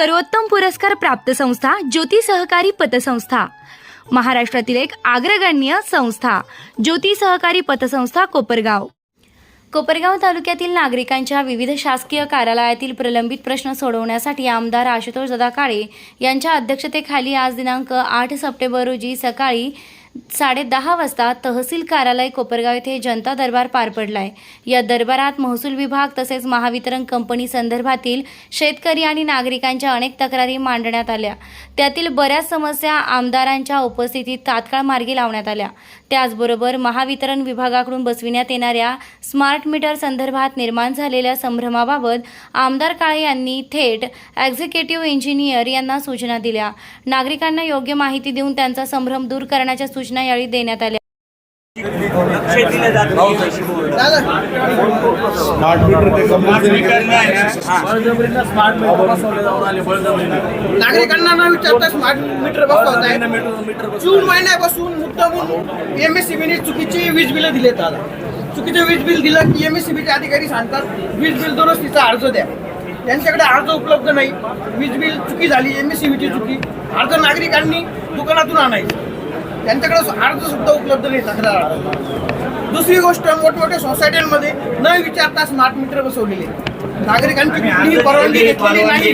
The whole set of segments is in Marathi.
सर्वोत्तम पुरस्कार प्राप्त संस्था ज्योती सहकारी पतसंस्था. महाराष्ट्रातील एक अग्रगण्य संस्था ज्योती सहकारी पतसंस्था कोपरगाव. कोपरगाव तालुक्यातील नागरिकांच्या विविध शासकीय कार्यालयातील प्रलंबित प्रश्न सोडवण्यासाठी आमदार आशुतोष दादा काळे यांच्या अध्यक्षतेखाली आज दिनांक आठ सप्टेंबर रोजी सकाळी साडे दहा वाजता तहसील कार्यालय कोपरगाव येथे जनता दरबार पार पडला आहे या दरबारात महसूल विभाग तसेच महावितरण कंपनी संदर्भातील शेतकरी आणि नागरिकांच्या अनेक तक्रारी मांडण्यात आल्या. त्यातील बऱ्याच समस्या आमदारांच्या उपस्थितीत तात्काळ मार्गी लावण्यात आल्या. त्याचबरोबर महावितरण विभागाकडून बसविण्यात येणाऱ्या स्मार्ट मीटर संदर्भात निर्माण झालेल्या संभ्रमाबाबत आमदार काळे यांनी थेट एक्झिक्युटिव्ह इंजिनियर यांना सूचना दिल्या. नागरिकांना योग्य माहिती देऊन त्यांचा संभ्रम दूर करण्याच्या सूचना यावेळी देण्यात आल्या. स्मार्ट मीटर ते नागरिकांना न विचारता स्मार्ट मीटर बसवत आहे. जून महिन्यापासून मुद्दामून एम एस सी चुकीची वीज बिलं दिलेत आता चुकीचं वीज बिल दिलं की एम एस सी अधिकारी सांगतात वीज बिल दुरुस्तीचा अर्ज द्या. त्यांच्याकडे अर्ज उपलब्ध नाही. वीज बिल चुकी झाली एम एस सी चुकी. अर्ज नागरिकांनी दुकानातून आणायचं. त्यांच्याकडे अर्ज सुद्धा उपलब्ध नाही तक्रार. दुसरी गोष्ट मोठमोठ्या सोसायट्यांमध्ये न विचारता स्मार्ट मीटर बसवलेले नागरिकांची कुठलीही परवानगी घेतलेली नाही.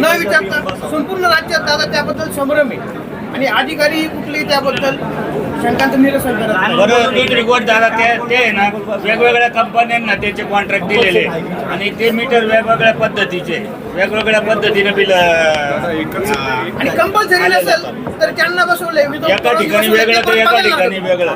न विचारता संपूर्ण राज्यात दादा त्याबद्दल संभ्रम आहे. आणि अधिकारी कुठलेही त्याबद्दल शंकांचं निरसन करत नाही. बरं एक रिपोर्ट झाला ते ते आहे ना वेगवेगळ्या कंपन्यांना त्याचे कॉन्ट्रॅक्ट दिलेले आणि ते मीटर वेगवेगळ्या पद्धतीचे वेगवेगळ्या पद्धतीने बिल आणि कंपल्सरी नसेल तर त्यांना बसवले एका ठिकाणी वेगळं तर एका ठिकाणी वेगळं.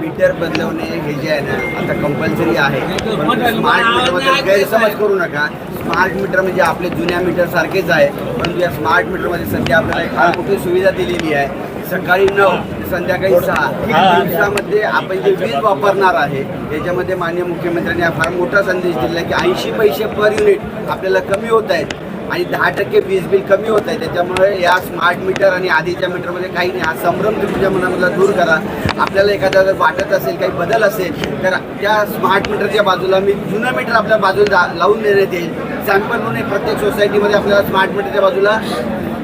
मीटर बदलवणे हे जे आहे ना आता कंपल्सरी आहे. पण स्मार्ट मीटरबद्दल गैरसमज करू नका. स्मार्ट मीटर म्हणजे आपले जुन्या मीटर सारखेच आहे. परंतु या स्मार्ट मीटरमध्ये सध्या आपल्याला एक फार मोठी सुविधा दिलेली आहे. सकाळी नऊ संध्याकाळी सहा. या दिवसामध्ये आपण जे वीज वापरणार आहे त्याच्यामध्ये माननीय मुख्यमंत्र्यांनी हा फार मोठा संदेश दिला की ऐंशी पैसे पर युनिट आपल्याला कमी होत आहेत आणि दहा टक्के वीज बिल कमी होत आहे. त्याच्यामुळे या स्मार्ट मीटर आणि आधीच्या मीटरमध्ये काही नाही हा संभ्रम तुमच्या मनामधला दूर करा. आपल्याला एखादा जर वाटत असेल काही बदल असेल तर त्या स्मार्ट मीटरच्या बाजूला मी जुनं मीटर आपल्या बाजूला लावून देण्यात येईल. सॅम्पल म्हणून प्रत्येक सोसायटीमध्ये आपल्याला स्मार्ट मीटरच्या बाजूला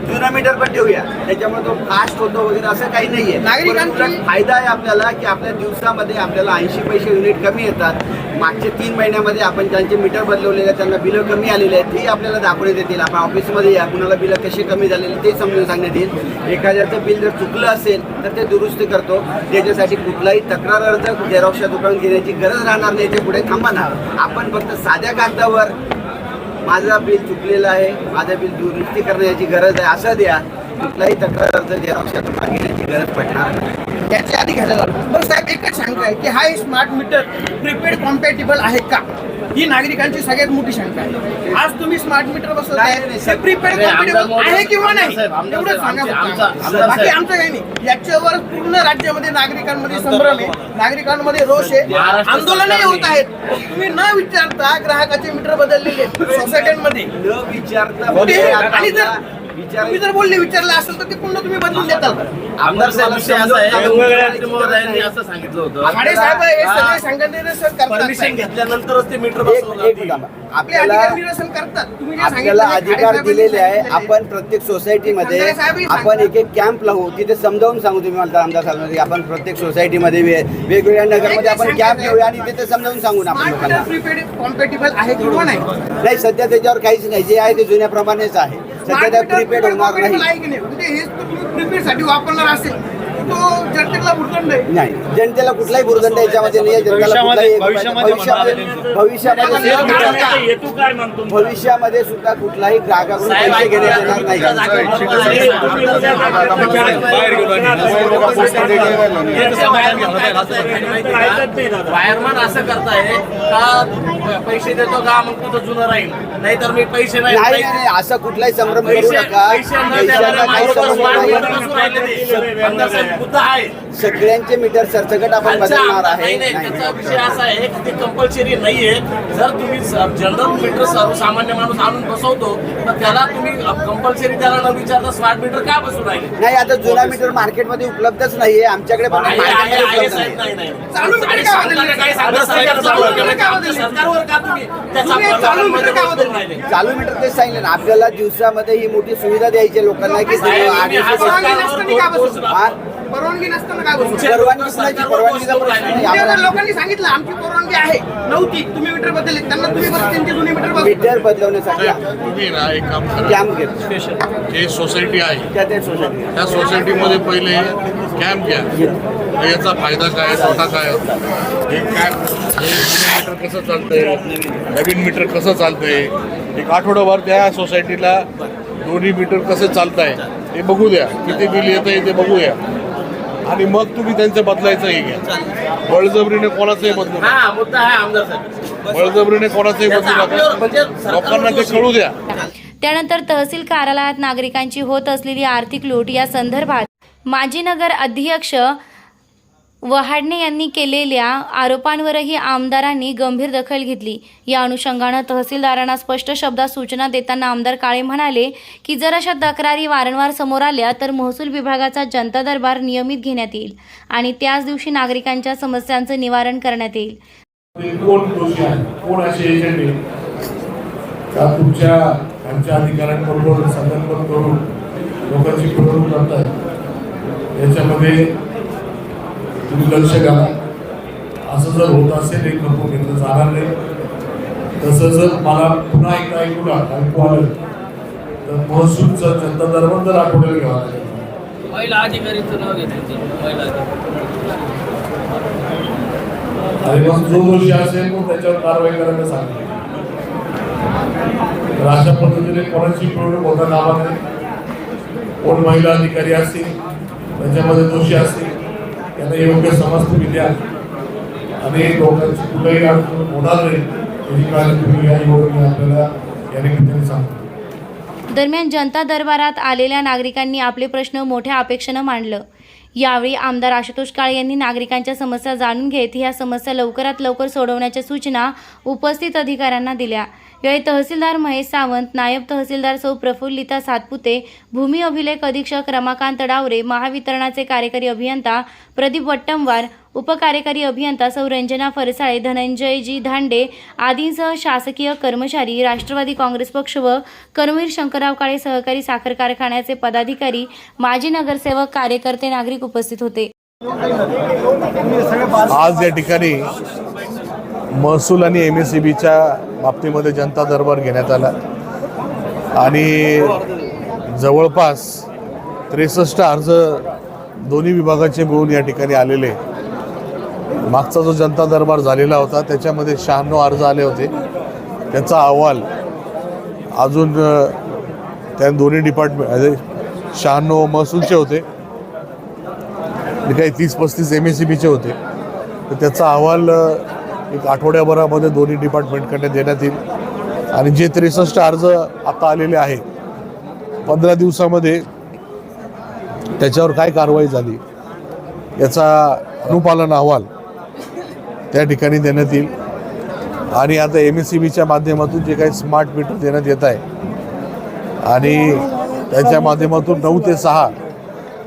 जुना मीटर पण ठेवूया. त्याच्यामुळे तो फास्ट होतो वगैरे असं काही नाही आहे नागरिकांची- फायदा आहे आपल्याला की आपल्या दिवसामध्ये आपल्याला ऐंशी पैसे युनिट कमी येतात. मागचे तीन महिन्यामध्ये आपण ज्यांचे मीटर बदलवलेले आहेत त्यांना बिलं कमी आलेले आहेत तेही आपल्याला दाखवण्यात येतील. आपण ऑफिसमध्ये या कुणाला बिलं कसे कमी झालेले ते समजून सांगण्यात येईल. एखाद्याचं बिल जर चुकलं असेल तर ते दुरुस्ती करतो. त्याच्यासाठी कुठलाही तक्रार अर्ज झेरॉक्सच्या दुकानात घेण्याची गरज राहणार नाही. ते पुढे थांबा ना आपण फक्त साध्या कागदावर माझा बिल चुकलेलं आहे माझं बिल दुरुस्ती करण्याची गरज आहे असं द्या. कुठलाही तक्रार अर्ज झेरॉक्सच्या मागण्याची गरज पडणार नाही. त्याच्या आधी घ्यायला लागतो बरं साहेब एकच शंका आहे की हा स्मार्ट मीटर प्रीपेड कॉम्पॅटेबल आहे का? ही नागरिकांची सगळ्यात मोठी शंका आहे. आज तुम्ही स्मार्ट मीटर बसवत नाही, आहे. प्रीपेड कॉम्पॅटेबल आहे किंवा नाही साहेब, आमदार एवढं सांगा बाकी. आमचं काही नाही. याच्यावर पूर्ण राज्यामध्ये नागरिकांमध्ये संभ्रम आहे. नागरिकांमध्ये रोष आहे. आंदोलनही होत आहेत. तुम्ही न विचारता ग्राहकाचे मीटर बदललेले सोसायट्यांमध्ये न विचारता आणि जर तुम्ही जर बोलले विचारलं असेल तर ते पुन्हा तुम्ही बदलून देताल आमदार साहेब विषय असा आहे वेगवेगळ्या- मुख्यमंत्री महोदयांनी असं सांगितलं होतं. खाडे साहेब हे. सगळे परमिशन. घेतल्यानंतरच ते मीटर बसवलं. आपले आपल्याला अधिकार निरसन करतात. तुम्ही जे आपल्याला सांगितलं ते अधिकार खाडे दिलेले आहे. साहेबांनी आपण प्रत्येक सोसायटीमध्ये संजय साहेबही आपण. एक एक कॅम्प लावू. तिथे समजावून सांगू तुम्ही म्हणता आमदार साहेबांमध्ये आपण प्रत्येक सोसायटीमध्ये वे- वेगवेगळ्या नगरमध्ये आपण कॅम्प घेऊया आणि तिथे समजावून सांगू ना आपण स्मार्ट मीटर लोकांना प्रीपेड कॉम्पॅटेबल आहे किंवा नाही नाही सध्या त्याच्यावर काहीच नाही. जे आहे ते जुन्याप्रमाणेच आहे. सध्या त्या मीटर प्रीपेड होणार नाही. म्हणजे हेच तुम्ही वापरणार असेल. नाही जनतेला कुठलाही भूर्दंड याच्यामध्ये नाही आहे. जनतेला भविष्यामध्ये- भविष्यामध्ये सुद्धा कुठलाही ग्राहकाकडून पैसे घेण्यात. येणार नाही. असं करताय का पैसे देतो का मग तुझं जुनं राहील? नाहीतर मी पैसे नाही नाही नाही नाही, असं कुठलाही संभ्रम करू नका. पैसे पैशाचा काही नाही. ते. मुद्दा आहे सगळ्यांचे मीटर सरसकट आपण बदलणार आहे नाही नाही त्याचा. विषय असा आहे की ते कंपल्सरी नाहीये जर तुम्ही जनरल मीटर सर्वसामान्य माणूस आणून बसवतो तर त्याला तुम्ही कंपल्सरी त्याला न विचारता स्मार्ट मीटर का बसू राहिले नाही आता जुना मीटर मार्केटमध्ये उपलब्धच नाहीये आमच्याकडे पण आहे, आहे, मार्केटमध्ये आहे, उपलब्ध साहेब, नाही. चालू मीटर आणि? काय सरकार चालू चालू मीटर बदलले? सरकारवर का तुम्ही त्याचा तुम्ही चालू प्रभावांमध्ये मीटर का बसून बदलले? राहिले? चालू मीटर तेच सांगितलं ना आपल्याला दिवसामध्ये ही मोठी सुविधा द्यायची आहे लोकांना की साहेब, तुम्ही हा हा? परवानगी नसताना काय. ते लोकांनी सांगितलं आमची परवानगी आहे. नव्हती. तुम्ही मीटर बदलले. त्यांना तुम्ही त्यांची जुनी मीटर बदल मीटर बदलवण्यासाठी तुम्ही ना एक काम करा. कॅम्प घेतो जे सोसायटी आहे त्या त्या सोसायटी त्या सोसायटीमध्ये पहिले कॅम्प घ्या. याचा फायदा काय तोटा काय? हे हे मीटर कसं चालतंय? नवीन मीटर कसं चालतंय? एक आठवडाभर त्या सोसायटीला दोन्ही मीटर कसं चालतंय? हे बघू द्या. किती बिल येतं आहे ते बघूया. आणि मग तुम्ही त्यांचं बदलायचं हे घ्या. बळजबरीने कोणाचंही बदलू नका. हा मुद्दा आहे आमदार साहेब. बळजबरीने कोणाचंही बदलू म्हणजे नका. सरकारवर लोकांना ते. कळू द्या. त्यानंतर तहसील कार्यालयात नागरिकांची होत असलेली आर्थिक लूट या संदर्भात माजी नगर अध्यक्ष वहाडणे यांनी केलेल्या आरोपांवरही आमदारांनी गंभीर दखल घेतली. या अनुषंगानं तहसीलदारांना स्पष्ट शब्दात सूचना देताना आमदार काळे म्हणाले की जर अशा तक्रारी वारंवार समोर आल्या तर महसूल विभागाचा जनता दरबार नियमित घेण्यात येईल आणि त्याच दिवशी नागरिकांच्या समस्यांचं निवारण करण्यात येईल. लोकांची याच्यामध्ये तुम्ही लक्ष घाला असं जर होत असेल एक नको घेतलं जाणार नाही. तसं जर मला पुन्हा एकदा ऐकू ऐकू आलं तर महसूलचं जनता दरबार जर आठवड्याला घ्यावा लागेल. महिला अधिकारीचं नाव घेतलं महिला अधिकारी. आणि मग जो दोषी असेल मग त्याच्यावर कारवाई करायला सांगितलं तर अशा पद्धतीने कोणाची पिळवणूक होता कामा नये कोण महिला अधिकारी असतील त्याच्यामध्ये दोषी असतील त्यांना योग्य समजते मी द्या अनेक लोकांची कुठेही अडचण होणार नाही याची काळजी तुम्ही घ्या आपल्याला या निमित्ताने सांगतो. दरम्यान जनता दरबारात आलेल्या नागरिकांनी आपले प्रश्न मोठ्या अपेक्षेनं मांडलं. यावेळी आमदार आशुतोष काळे यांनी नागरिकांच्या समस्या जाणून घेत ह्या समस्या लवकरात लवकर सोडवण्याच्या सूचना उपस्थित अधिकाऱ्यांना दिल्या. यावेळी तहसीलदार महेश सावंत नायब तहसीलदार सौ प्रफुल्लिता सातपुते भूमी अभिलेख अधीक्षक रमाकांत डावरे महावितरणाचे कार्यकारी अभियंता प्रदीप वट्टमवार उपकार्यकारी अभियंता सौ रंजना फरसाळे धनंजयजी धांडे आदींसह शासकीय कर्मचारी राष्ट्रवादी काँग्रेस पक्ष व कर्मवीर शंकरराव काळे सहकारी साखर कारखान्याचे पदाधिकारी माजी नगरसेवक कार्यकर्ते नागरिक उपस्थित होते. आज या ठिकाणी महसूल आणि एम एस सी बीच्या बाबतीमध्ये जनता दरबार घेण्यात आला. आणि जवळपास त्रेसष्ट अर्ज दोन्ही विभागाचे मिळून या ठिकाणी आलेले. मागचा जो जनता दरबार झालेला होता त्याच्यामध्ये शहाण्णव अर्ज आले होते. त्याचा अहवाल अजून त्या दोन्ही डिपार्टमेंट शहाण्णव महसूलचे होते. काही तीस पस्तीस एम एस सी बीचे होते. तर त्याचा अहवाल एक आठवड्याभरामध्ये दोन्ही डिपार्टमेंटकडे देण्यात येईल. आणि जे त्रेसष्ट अर्ज आता आलेले आहे पंधरा दिवसामध्ये त्याच्यावर काय कारवाई झाली याचा अनुपालन अहवाल त्या ठिकाणी देण्यात येईल. आणि आता एम एस सी बीच्या माध्यमातून जे काही स्मार्ट मीटर देण्यात येत आहे आणि त्याच्या माध्यमातून नऊ ते सहा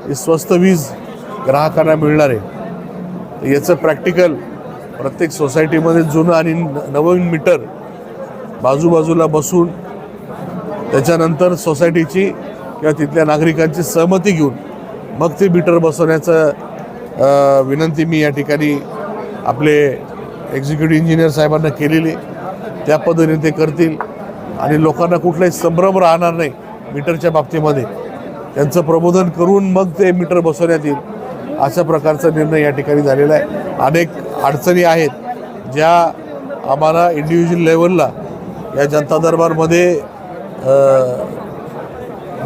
हे स्वस्त वीज ग्राहकांना मिळणार आहे. याचं प्रॅक्टिकल प्रत्येक सोसायटीमध्ये जुनं आणि न- नवीन मीटर बाजूबाजूला बसून त्याच्यानंतर सोसायटीची किंवा तिथल्या नागरिकांची सहमती घेऊन मग ते मीटर बसवण्याचं विनंती मी या ठिकाणी आपले एक्झिक्युटिव्ह इंजिनियर साहेबांना केलेली. त्या पद्धतीने ते करतील. आणि लोकांना कुठलाही संभ्रम राहणार नाही मीटरच्या बाबतीमध्ये. त्यांचं प्रबोधन करून मग ते मीटर बसवण्यात येईल. अशा प्रकारचा निर्णय या ठिकाणी झालेला आहे. अनेक अडचणी आहेत ज्या आम्हाला इंडिव्हिज्युअल लेवलला या जनता दरबारमध्ये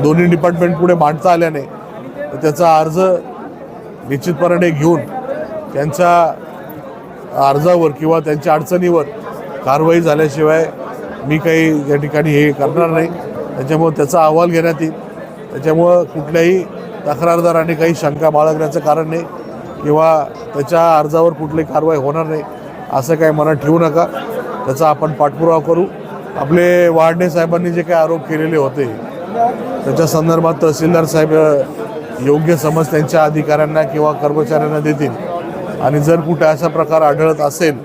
दोन्ही डिपार्टमेंट पुढे मांडता आल्याने तर त्याचा अर्ज निश्चितपणाने घेऊन त्यांच्या अर्जावर किंवा त्यांच्या अडचणीवर कारवाई झाल्याशिवाय मी काही या ठिकाणी हे करणार नाही. त्याच्यामुळं त्याचा अहवाल घेण्यात येईल. त्याच्यामुळं कुठल्याही तक्रारदाराने काही शंका बाळगण्याचं कारण नाही किंवा त्याच्या अर्जावर कुठली कारवाई होणार नाही असं काही मनात ठेवू नका. त्याचा आपण पाठपुरावा करू. आपले वाडणे साहेबांनी जे काही आरोप केलेले होते त्याच्या संदर्भात तहसीलदार साहेब योग्य समज त्यांच्या अधिकाऱ्यांना किंवा कर्मचाऱ्यांना देतील. आणि जर कुठे असा प्रकार आढळत असेल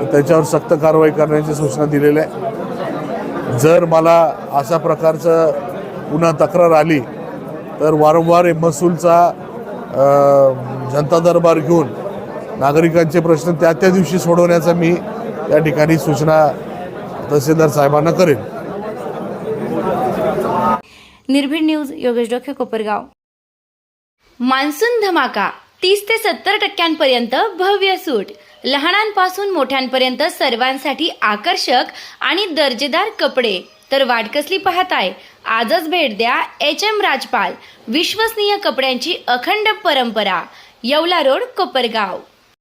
तर त्याच्यावर सक्त कारवाई करण्याची सूचना दिलेल्या आहे जर मला अशा प्रकारचं पुन्हा तक्रार आली तर वारंवार महसूलचा जनता दरबार घेऊन नागरिकांचे प्रश्न त्या त्या दिवशी सोडवण्याचा मी त्या ठिकाणी सूचना तहसीलदार साहेबांना करेन. निर्भीड न्यूज योगेश डोखे कोपरगाव. मान्सून धमाका तीस ते सत्तर टक्क्यांपर्यंत भव्य सूट. लहानांपासून मोठ्यांपर्यंत सर्वांसाठी आकर्षक आणि दर्जेदार कपडे. तर वाटकसली पाहताय? आजच भेट द्या एच एम राजपाल विश्वसनीय कपड्यांची अखंड परंपरा येवला रोड कोपरगाव.